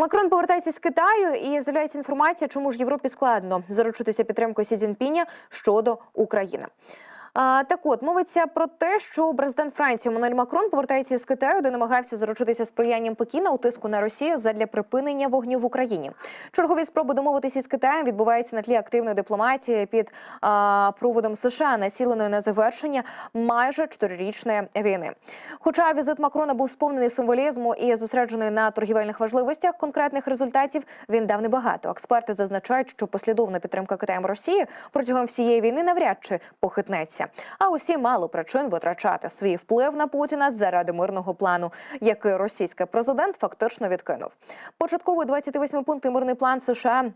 Макрон повертається з Китаю і з'являється інформація, чому ж Європі складно заручитися підтримкою Сі Цзіньпіня щодо України. Так от мовиться про те, що президент Франції Мануель Макрон повертається з Китаю, де намагався заручитися сприянням Пекіна у тиску на Росію задля припинення вогню в Україні. Чергові спроби домовитися з Китаєм відбуваються на тлі активної дипломатії під а, проводом США, націленої на завершення майже чотирирічної війни. Хоча візит Макрона був сповнений символізму і зосереджений на торгівельних важливостях конкретних результатів, він дав небагато. Експерти зазначають, що послідовна підтримка Китаєм Росії протягом всієї війни навряд чи похитнеться. А усі мало причин витрачати свій вплив на Путіна заради мирного плану, який російський президент фактично відкинув. Початковий 28-пунктний мирний план США.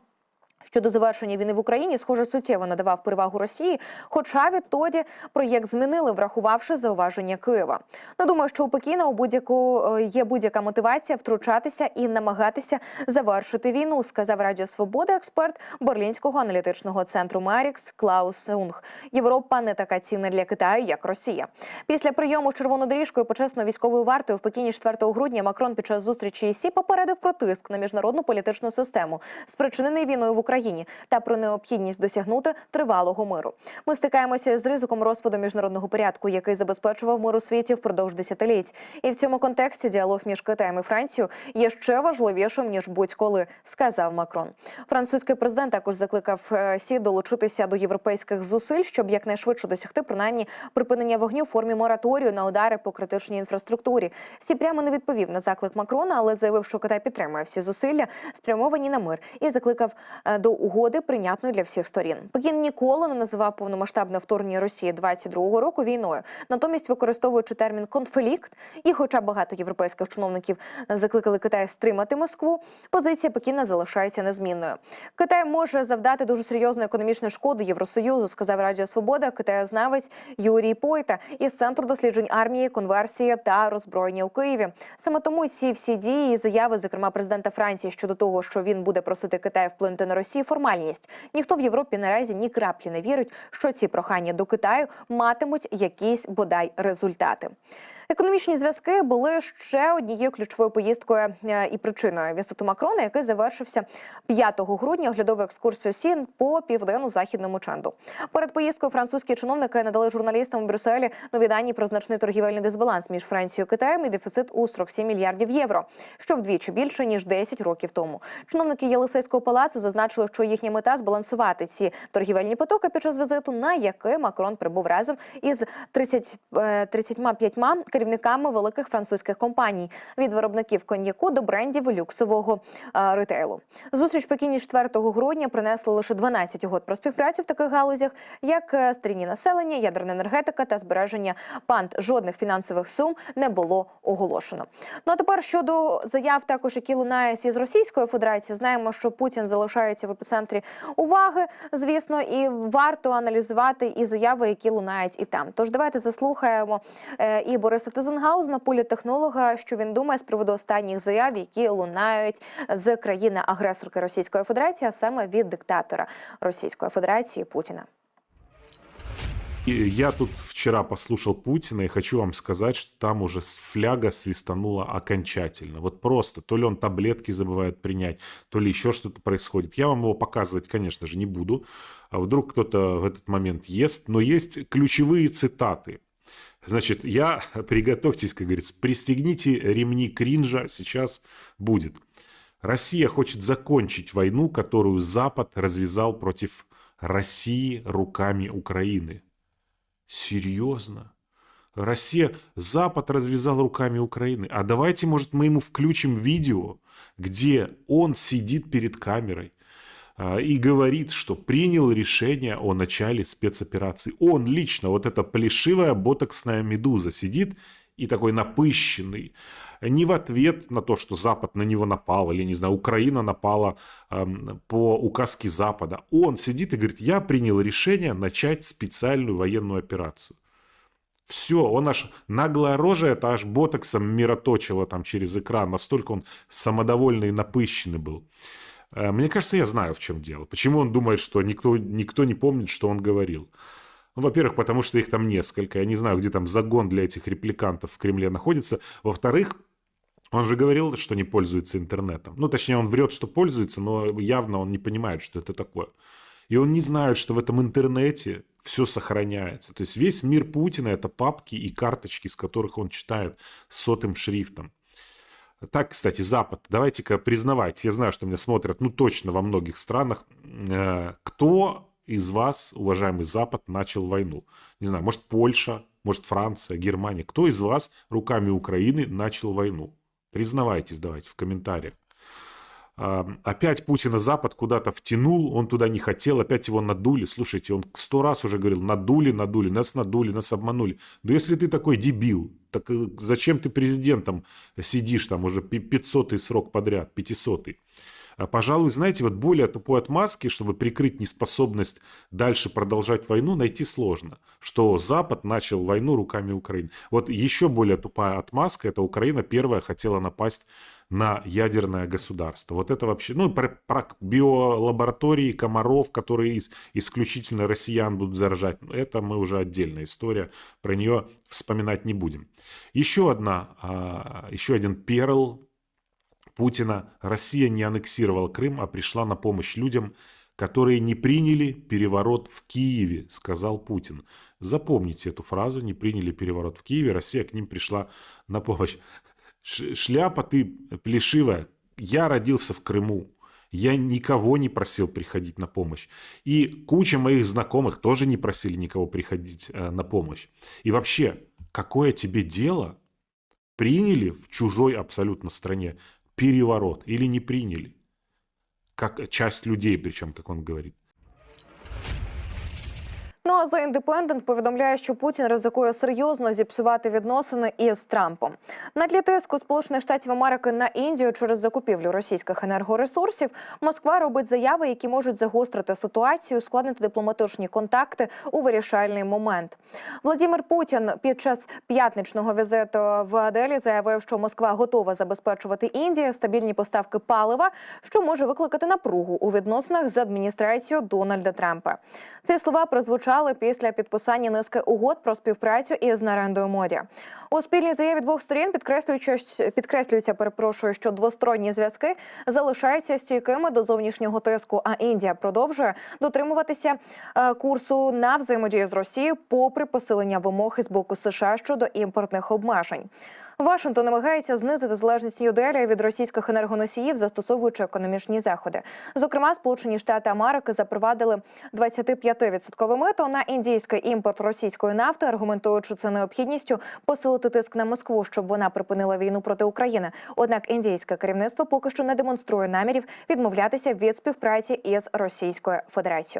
Щодо завершення війни в Україні, схоже, суттєво надавав перевагу Росії. Хоча відтоді проєкт змінили, врахувавши зауваження Києва. Не думаю, що у Пекіна у будь-яку е, є будь-яка мотивація втручатися і намагатися завершити війну, сказав Радіо Свобода, експерт Берлінського аналітичного центру Марікс Клаус Сеунг. Європа не така цінна для Китаю, як Росія. Після прийому червоною доріжкою почесною військовою вартою в Пекіні 4 грудня Макрон під час зустрічі із Сі попередив про тиск на міжнародну політичну систему, спричинений війною в Україні та про необхідність досягнути тривалого миру. Ми стикаємося з ризиком розпаду міжнародного порядку, який забезпечував мир у світі впродовж десятиліть. І в цьому контексті діалог між Китаєм і Францією є ще важливішим ніж будь-коли, сказав Макрон. Французький президент також закликав е, Сі долучитися до європейських зусиль, щоб якнайшвидше досягти принаймні припинення вогню в формі мораторію на удари по критичній інфраструктурі. Сі прямо не відповів на заклик Макрона, але заявив, що Китай підтримує всі зусилля, спрямовані на мир, і закликав е, до угоди прийнятної для всіх сторін. Пекін ніколи не називав повномасштабне вторгнення Росії 22-го року війною. Натомість, використовуючи термін конфлікт, і, хоча багато європейських чиновників закликали Китай стримати Москву, позиція Пекіна залишається незмінною. Китай може завдати дуже серйозної економічної шкоди Євросоюзу, сказав Радіо Свобода, китаєзнавець Юрій Пойта із центру досліджень армії, конверсії та роззброєння у Києві. Саме тому ці всі дії і заяви, зокрема президента Франції, щодо того, що він буде просити Китай вплинути на Росію, формальність. Ніхто в Європі наразі ні краплі не вірить, що ці прохання до Китаю матимуть якісь бодай результати. Економічні зв'язки були ще однією ключовою поїздкою е, і причиною візиту Макрона, який завершився 5 грудня оглядовою екскурсією Сін по південно-західному ченду. Перед поїздкою французькі чиновники надали журналістам у Брюсселі нові дані про значний торгівельний дисбаланс між Францією і Китаєм і дефіцит у 47 мільярдів євро, що вдвічі більше ніж 10 років тому. Чиновники Єлисейського палацу зазначили, що їхня мета збалансувати ці торгівельні потоки під час візиту, на який Макрон прибув разом із 30, е, 35 керівниками великих французьких компаній від виробників коньяку до брендів люксового е, ретейлу. Зустріч в Пекіні 4 грудня принесла лише 12 угод про співпрацю в таких галузях, як е, населення, ядерна енергетика та збереження панд. Жодних фінансових сум не було оголошено. Ну а тепер щодо заяв, також які лунають із Російської Федерації, знаємо, що Путін залишається в епіцентрі уваги, звісно, і варто аналізувати і заяви, які лунають і там. Тож давайте заслухаємо е, і Бориса Тезенгаузена, політехнолога, що він думає з приводу останніх заяв, які лунають з країни-агресорки Російської Федерації, а саме від диктатора Російської Федерації Путіна. И я тут вчера послушал Путина и хочу вам сказать, что там уже фляга свистанула окончательно. Вот просто, то ли он таблетки забывает принять, то ли еще что-то происходит. Я вам его показывать, конечно же, не буду. А вдруг кто-то в этот момент ест. Но есть ключевые цитаты. Значит, я, приготовьтесь, как говорится, пристегните ремни кринжа, сейчас будет. Россия хочет закончить войну, которую Запад развязал против России руками Украины. Серьезно? Россия, Запад развязал руками Украины. А давайте, может, мы ему включим видео, где он сидит перед камерой а, и говорит, что принял решение о начале спецоперации. Он лично, вот эта плешивая ботоксная медуза сидит и такой напыщенный, не в ответ на то, что Запад на него напал, или, не знаю, Украина напала эм, по указке Запада. Он сидит и говорит, я принял решение начать специальную военную операцию. Все, он аж наглая рожа, это аж ботоксом мироточило там через экран, настолько он самодовольный и напыщенный был. Э, Мне кажется, я знаю, в чем дело. Почему он думает, что никто, никто не помнит, что он говорил. Ну, во-первых, потому что их там несколько. Я не знаю, где там загон для этих репликантов в Кремле находится. Во-вторых, Он же говорил, что не пользуется интернетом. Ну, точнее, он врет, что пользуется, но явно он не понимает, что это такое. И он не знает, что в этом интернете все сохраняется. То есть весь мир Путина – это папки и карточки, с которых он читает сотым шрифтом. Так, кстати, Запад, давайте-ка признавайте, я знаю, что меня смотрят, ну, точно во многих странах. Э, Кто из вас, уважаемый Запад, начал войну? Не знаю, может, Польша, может, Франция, Германия. Кто из вас руками Украины начал войну? Признавайтесь, давайте, в комментариях. А, Опять Путина Запад куда-то втянул, он туда не хотел, опять его надули. Слушайте, он сто раз уже говорил, надули, надули, нас надули, нас обманули. Но если ты такой дебил, так э, зачем ты президентом сидишь там уже 500 срок подряд, 500 а, Пожалуй, знаете, вот более тупой отмазки, чтобы прикрыть неспособность дальше продолжать войну, найти сложно. Что Запад начал войну руками Украины. Вот еще более тупая отмазка, это Украина первая хотела напасть на ядерное государство. Вот это вообще, ну, про, про биолаборатории комаров, которые из- исключительно россиян будут заражать, ну, это мы уже отдельная история, про нее вспоминать не будем. Еще одна, а, еще один перл Путина. Россия не аннексировала Крым, а пришла на помощь людям, которые не приняли переворот в Киеве, сказал Путин. Запомните эту фразу, не приняли переворот в Киеве, Россия к ним пришла на помощь. Шляпа ты плешивая. Я родился в Крыму. Я никого не просил приходить на помощь. И куча моих знакомых тоже не просили никого приходить э, на помощь. И вообще, какое тебе дело, приняли в чужой абсолютно стране переворот или не приняли? Как часть людей, причем, как он говорит. Ну а The Independent повідомляє, що Путін ризикує серйозно зіпсувати відносини із Трампом. На тлі тиску Сполучених Штатів Америки на Індію через закупівлю російських енергоресурсів Москва робить заяви, які можуть загострити ситуацію, ускладнити дипломатичні контакти у вирішальний момент. Владимир Путін під час п'ятничного візиту в Аделі заявив, що Москва готова забезпечувати Індії стабільні поставки палива, що може викликати напругу у відносинах з адміністрацією Дональда Трампа. Ці слова прозвучали після підписання низки угод про співпрацю із Нарендою моді. У спільній заяві двох сторін підкреслюючи, підкреслюється, перепрошую, що двосторонні зв'язки залишаються стійкими до зовнішнього тиску. А Індія продовжує дотримуватися е, курсу на взаємодію з Росією, попри посилення вимог із боку США щодо імпортних обмежень. Вашингтон намагається знизити залежність Нью-Делі від російських енергоносіїв, застосовуючи економічні заходи. Зокрема, Сполучені Штати Америки запровадили 25% мито на індійський імпорт російської нафти, аргументуючи це необхідністю посилити тиск на Москву, щоб вона припинила війну проти України. Однак індійське керівництво поки що не демонструє намірів відмовлятися від співпраці із Російською Федерацією.